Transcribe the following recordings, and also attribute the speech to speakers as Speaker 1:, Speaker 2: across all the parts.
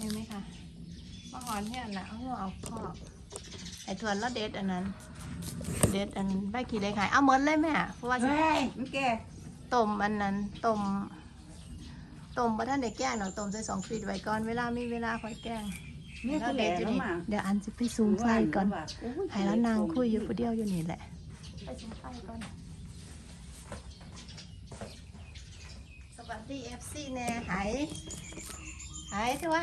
Speaker 1: เห็นไหมคะมาหอนเนี่ยนะเอาหัวเอาคอบไอ้ทวนแล้วเด็ดอันนั้น เด็ดอันใบขี้ได้ขายเอาหมดเลยแม่เพราะว่าสิ
Speaker 2: เฮ้ยมันแก่
Speaker 1: ต้มอันนั้นต้มต้มประท่านได้แกงหรอกต้มใส่สองฟีดไว้ก่อนเวลามีเวลาค่อยแกง
Speaker 2: เนี่ย
Speaker 1: แล้
Speaker 2: ก็
Speaker 1: ว
Speaker 2: แหล่
Speaker 1: เด็ดอยู่
Speaker 2: แล้ว
Speaker 1: นี่
Speaker 2: มา
Speaker 1: เดี๋ยวอันจะไปซูมไฟก่อนให้แล้วนางคุยอยู่คนเดียวอยู่นี่แหละไปซูมไฟก่อนสวัสดีเอฟซีแน่หายหายที่ว่า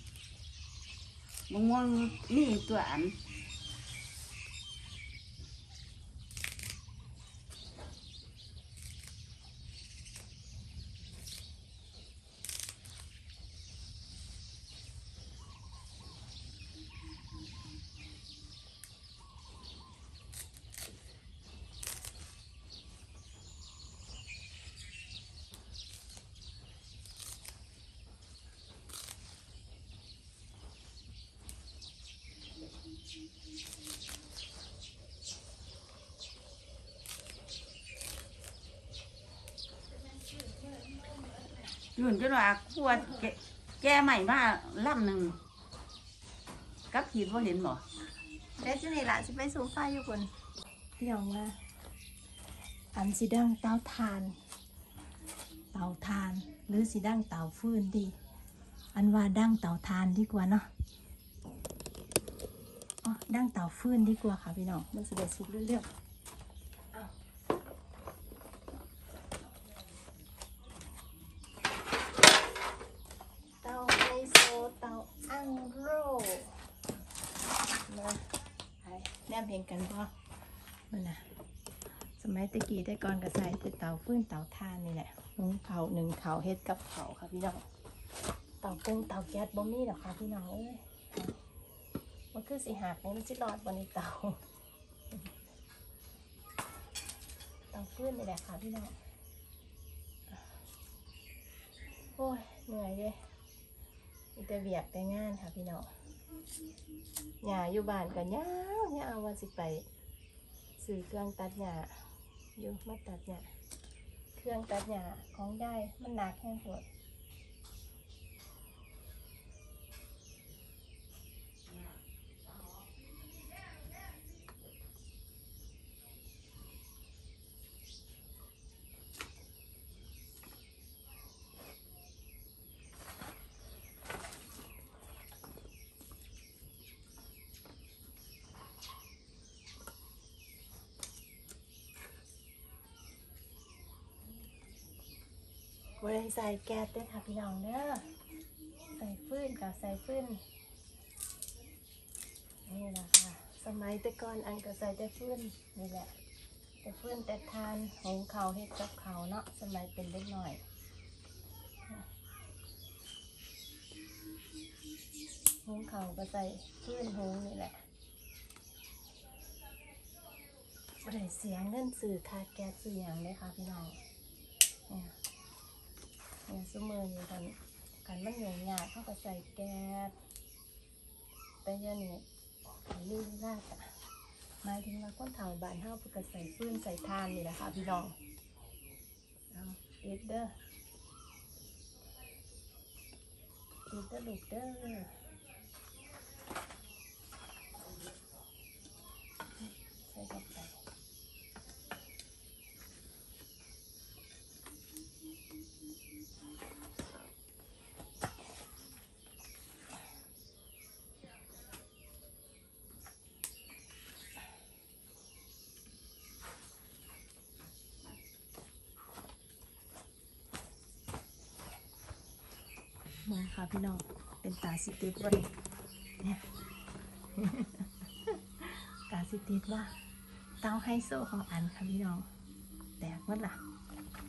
Speaker 2: วมันกินกูกินกูหลังของกูกูบ่ได้คิดจานของเขาเด้อกินจานกูต่างกินเขาก็บง่วงบง่วงนี่ตัวอัน ยืนจนว่าขวดแกแก้ใหม่มาลำหนึ่งกับขีดว่าเห็นบ่
Speaker 1: เด็ดจะนี่ละจะไปซูมไฟอยู่คนพี่น้องว่าอันสีดังเตาทาน เตาทาน หรือสีดังเตาฟืนดี อันว่าดังเตาทานดีกว่าเนาะอ๋อ ดังเตาฟืนดีกว่าค่ะพี่น้องมันจะได้สุกเรื่อยๆเอาเตาไฮโซเตาอังโรมาไปแนมเพลงกันพ่อมันนะสมัยตะกี้แต่ก่อนก็ใส่แต่เตาฟืนเตาถ่านนี่แหละหุงเขาวหนึ่งเขาวเฮ็ดกับเขาวค่ะพี่น้อง เตาปุงเตาแก๊สบ่มีหรอกค่ะพี่น้องเอ้ย มันคือสิหักนี่มันสิรอดบนในเตาเตาฟืนนี่แหละค่ะพี่น้องโอ้ยเหนื่อยเลยมีแต่เบียกแต่งานค่ะพี่น้องหญ้าอยู่บ้านกันยาวยาวว่าสิไปซื้อเครื่องตัดหญ้าอยู่มาตัดหญ้าเครื่องตัดหญ้าของได้มันหนักแห้งปวด บริใส่แก๊สด้วยค่ะพี่น้องเด้อใส่ฟืนกับใส่ฟืนนี่แหละค่ะสมัยแต่ก่อนอันก็ใส่แต่ฟืนนี่แหละ แต่ฟืนแต่ทานหงเขาเฮ็ดกับเขาเนาะสมัยเป็นเล็กหน่อยหงเขาก็ใส่ฟืนหงนี่แหละบริเสียเงินสื่อค่าแก๊สสื่ออย่างเลยค่ะพี่น้อง อย่างสมือนี่กันกันมันหยงหยากเขาก็ใส่แก๊สแต่ยันนี้ลืมลาดอะหมายถึงว่าคนเฒ่าบ้านเฮาเพิ่นก็ใส่ปืนใส่ทานนี่แหละค่ะพี่น้องเอาเด็ดเด้อเด็ดเด้อลูกเด้อใส่เข้าไป มาค่ะพี่น้อง เป็นตาสิติดไว้เนี่ยตาสิติดว่าเตาไฮโซของอันค่ะพี่น้อง แตกหมดล่ะ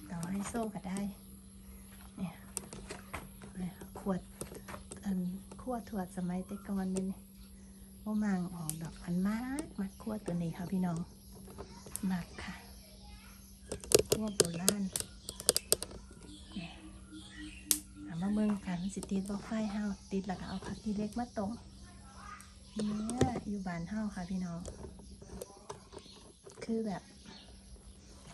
Speaker 1: เตาไฮโซก็ได้ เนี่ยขวดอันขั้วถั่วสมัยแต่ก่อนนี่ว่ามางออกดอกอันมากมักขั้วตัวนี้ค่ะพี่น้อง มักค่ะขั้วโบราณ เมาเบิ่งกันสิติดบ่ไฟเฮาติดแล้วก็เอาผักที่เล็กมาต้มเนี่ยอยู่บ้านเฮาค่ะพี่น้อง คือแบบ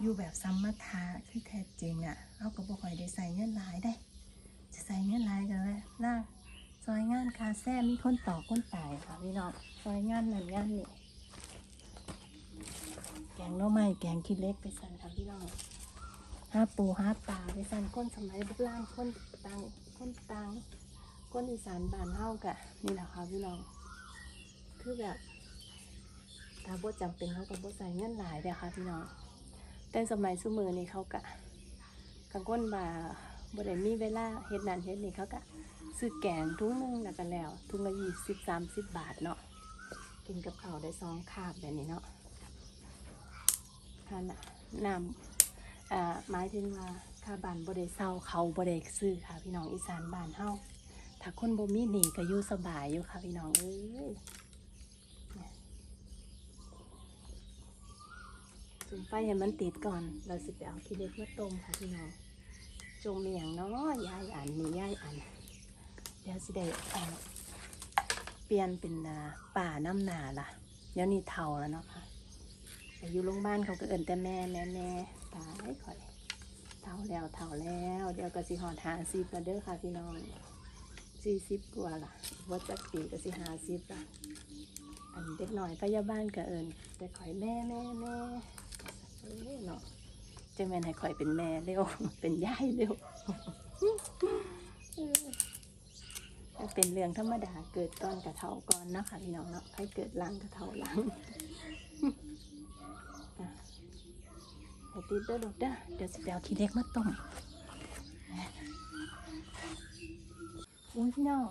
Speaker 1: อยู่แบบซัมมทาที่แท้จริงอะ่ะเอาก็บ่ค่อยได้ใส่เงินหลายได้ จะใส่เงินหลายกันเลยล่าซอยงานคาแซ่มีคนต่อคนตายค่ะพี่น้องซอยงานนั่นงานนี่แกงหน้อไม้แกงขี้เล็กไปสั่นค่ะพี่น้องห้าปูห้าปลาไปสั่นคนสมัยโบราณคนตัง คนตังคนอีสานบ้านเฮากะนี่แหละค่ะพี่น้องคือแบบถ้าบ่จำเป็นเขาก็บ่ใส่เงินหลายเด้อค่ะพี่น้องแต่สมัยสมือนี่เขากะกังวลว่าบ่ได้มีเวลาเฮ็ดนั่นเฮ็ดนี่เขากะซื้อแกงทุงหนึงแล้วก็แล้วทุงละยี่สิบสามสิบบาทเนาะกินกับข้าวได้สองคาบแบบนี้เนาะค่ะน่ะน้ำอ่าหมายถึงว่า ค่าบ้านบ่ได้เซาเขาบ่ได้ซื้อค่ะ พี่น้องอีสานบ้านเฮาถ้าคนบ่มีหนี้ก็อยู่สบายอยู่ค่ะ พี่น้องเอ้ยจุ่มไฟให้มันติดก่อน เราสิไปเอาขี้เล็กมาต้มค่ะพี่น้องจงมีอย่างเนาะยายอันมียายอันเดี๋ยวสิได้เอาเปลี่ยนเป็นอ่าป่าน้ำหนาล่ะเดี๋ยวนี้เท่าแล้วเนาะค่ะอยู่โรงพยาบาลเขาก็เอิ่นแต่แม่แม่แม่ตายขอย เท่าแล้วเท่าแล้ว เดี๋ยวก็สิหอดหาสิบแล้วเด้อค่ะพี่น้องสี่สิบกว่าล่ะว่าจักปีก็สิหาสิบละอันเด็กหน่อยพยาบาลก็เอิ่นแต่ข่อยแม่แม่แม่เนาะจะแม่นให้ข่อยเป็นแม่เร็วเป็นยายเร็วเป็นเรื่องธรรมดาเกิดก่อนกระเทาก่อนเนาะค่ะพี่น้องเนาะใครเกิดหลังกระเทาหลัง อะไป ติดเด้อลูกเด้อเดี๋ยวสิไปเอาขี้เล็กมาต้มอุ้ยพี่น้อง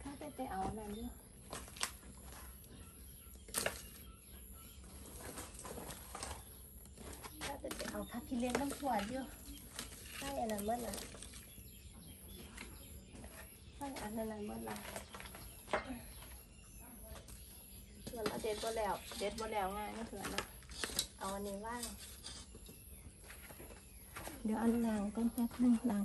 Speaker 1: ข้าไปไปเอานั่นด้วยถ้าจะไปเอาพักกินเลี้ยงน้ำขวดอยู่ใช่อันนั้นเมื่อไหร่ใช่อันนั้นเมื่อไหร่เถื่อนเราเด็ดบ่แล้ว เด็ดบ่แล้วง่ายนะเถื่อนนะเอาอันนี้ว่าง เดี๋ยวอันล้างก้นแป๊บนึงล้าง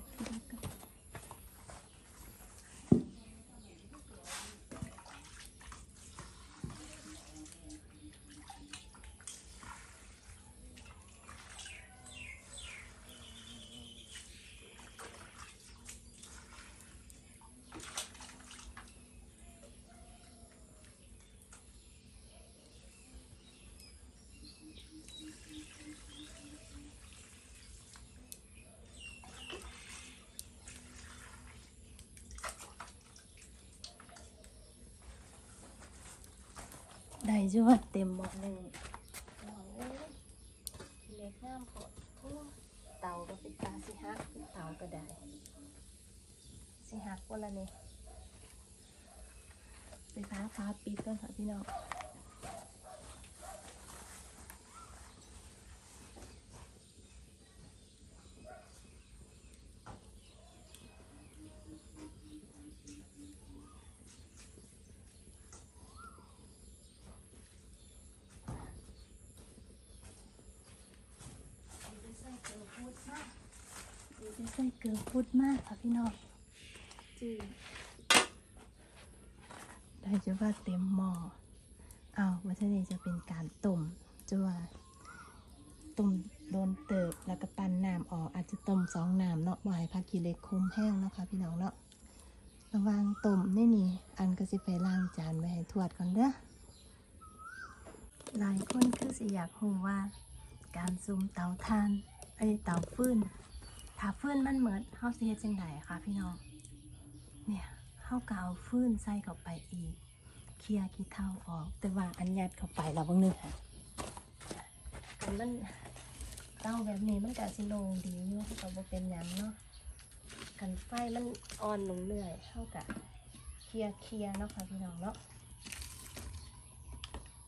Speaker 1: เดี๋ยวก่อนได้จ้วดเต็มหมดเลยเอาเอ้ยเล็กน้ำปดโอ้เตาก็เป็นตาสิฮักเตาก็ได้ สิฮักวันละนี่ไปฟ้าฟ้าปิดก่อนค่ะพี่น้อง ใส่เกลือพูดมาก ใส่เกลือพูดมากค่ะพี่น้องจีได้จะว่าเต็มหม้อเอาวัฒนีจะเป็นการต้มจะว่าต้มโดนเติบแล้วก็ปั้นน้ำออกอาจจะต้มสองน้ำเนาะบ่ให้ผักขี้เล็กคุมแห้งเนาะค่ะพี่น้องเนาะระวังต้มนี่นี่ อันก็สิไปล้างจานไว้ให้ทวดก่อนเด้อหลายคนคือสิอยากรู้ว่า การซุ่มเตาถ่านไอเตาฟืน ถ้าฟื้นมันเหมือนเฮาสิเฮ็ดจังไดคะพี่น้อง เนี่ยเฮาก็เอาฟื้นใส่เข้าไปอีก เคลียร์ขี้เถ้าออก แต่ว่าอันยัดเข้าไปแล้วบางนึงค่ะอันมันเต้าแบบนี้มันก็สิโลงดีอยู่ก็บ่เป็นหยังเนาะกันไฟมันอ่อนลงเรื่อยเฮาก็เคลียร์เคลียร์เนาะค่ะพี่น้องเนาะ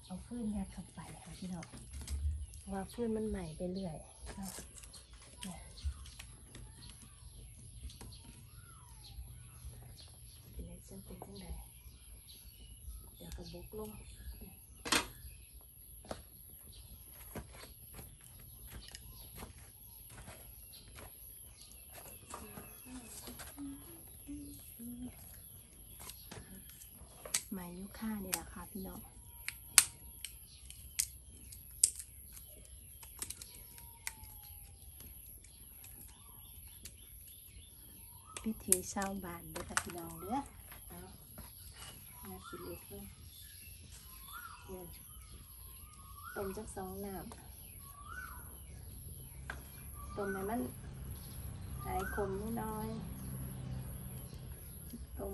Speaker 1: เอาฟืนยัดเข้าไปค่ะพี่น้องว่าฟืนมันใหม่ไปเรื่อยเนี่ย เป็นจังเป็นจังไดเดี๋ยวกระบกลงไม้ยุค่านี่แหละค่ะพี่น้องพิธีชาวบ้านเด้อค่ะพี่น้องเด้อ เอามาสิเล็กเลยเนี่ยต้มจักสองน้ำต้มให้มันหายขมนิดน้อยต้ม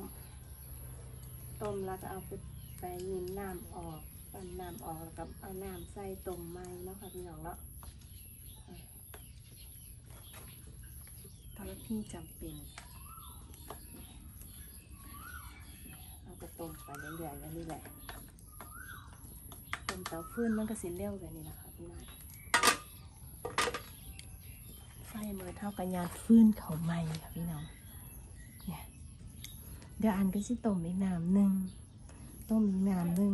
Speaker 1: ต้มแล้วก็เอาไปไปยินน้ำออกปั่นน้ำออกแล้วก็เอาน้ำใส่ต้มใหม่เนาะค่ะพี่น้องเนาะอะตอนที่จำเป็น เราก็ ต้มไปเรื่อยๆอย่างนี้แหละต้มเตาฟืนมันก็สิเร็วกันนี่แหละคะพี่น้องไฟเมื่อเท่ากับยานฟืนเขาไหม้ค่ะพี่น้องเนี่ยเดี๋ยวอันก็สิต้มอีกน้ำหนึ่งต้มอีกน้ำหนึ่ง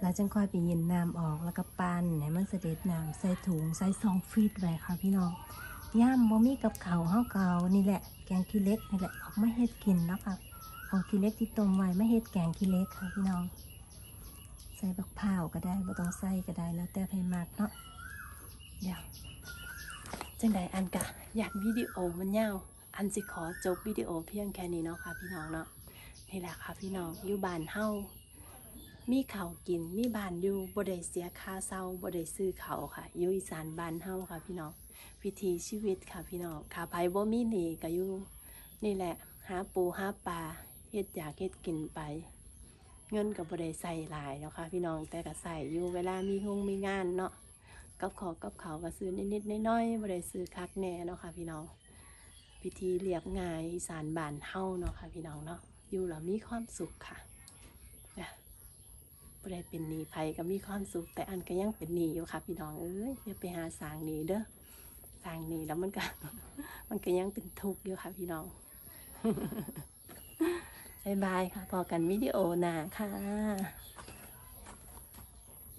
Speaker 1: แล้วจังค่อยไปเย็นน้ำออกแล้วก็ปั้นให้มันเสด็จน้ำใส่ถุงใส่ซองฟรีดไว้ค่ะพี่น้องย่ามบ่มีกับเขาวเฮาเกานี่แหละ แกงขี้เล็กนี่แหละออกมาเฮ็ดกินแล้วค่ะ เอาขี้เล็กที่ต้มไว้ไม่เฮ็ดแกงขี้เล็กค่ะพี่น้อง ใส่บักพร้าวก็ได้บ่ต้องใส่ก็ได้แล้วแต่ใครมักเนาะเดี๋ยวจังใดอันกะ อยากวิดีโอมันยาวอันสิขอจบวิดีโอเพียงแค่นี้เนาะค่ะพี่น้องเนาะนี่แหละค่ะพี่น้องอยู่บ้านเฮามีข้าวกินมีบ้านอยู่บ่ได้เสียค่าเช่าบ่ได้ซื้อเขาค่ะอยู่อีสานบ้านเฮาค่ะพี่น้องวิถีชีวิตค่ะพี่น้องค่ะไผบ่มีหนี้ก็อยู่นี่แหละหาปูหาปลา เฮ็ดอยากเฮ็ดกินไป เงินกับบริใส่หลายเนาะค่ะพี่น้องแต่ก็ใส่อยู่เวลามีงงมีงานเนาะกับขอกับเขาก็ซื้อนิดๆน้อยๆบริซื้อคักแน่เนาะค่ะพี่น้องพิธีเรียบง่ายอีสานบานเฮาเนาะค่ะพี่น้องเนาะอยู่แล้วมีความสุขค่ะนะบ่ได้เป็นหนี้ไผก็มีความสุข แต่อันก็ยังเป็นหนี้อยู่ค่ะพี่น้องเอ้ยอย่าไปหาสางหนี้เด้อสางหนี้แล้วมันก็ มันก็ยังเป็นทุกข์อยู่ค่ะพี่น้อง บายบายค่ะพอกันวิดีโอหน้าค่ะ